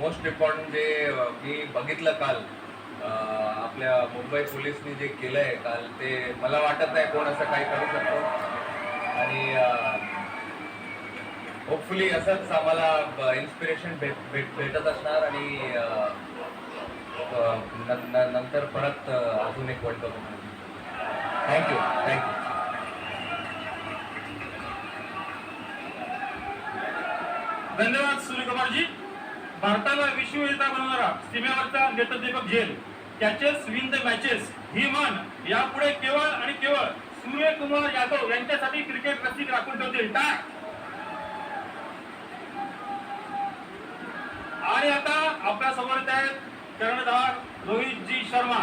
Most important जे मी बघितलं काल आपल्या मुंबई पोलीसनी जे केलंय काल ते मला वाटत नाही कोण असं काही करू शकतो. आणि होपफुली असंच आम्हाला इन्स्पिरेशन भेट भेट भेटत असणार आणि नंतर परत अजून एक वर्ल्ड कप थँक्यू थँक्यू धन्यवाद सूर्यकुमारजी. भारताला विश्वविजेता बनवणारा सीमेवरचा नेत्रदीपक झेल. कॅचेस विन द मॅचेस ही म्हण यापुढे केवळ आणि केवळ सूर्यकुमार यादव यांच्यासाठी क्रिकेट रसिक राखून ठेवतील. टाक आणि आता आपल्यासमोर आहेत कर्णधार रोहितजी शर्मा.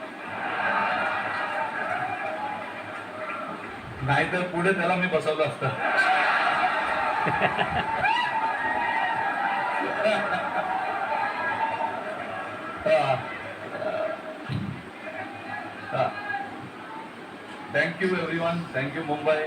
नाहीतर पुढे त्याला मी बसवलं असतं. Thank you everyone thank you Mumbai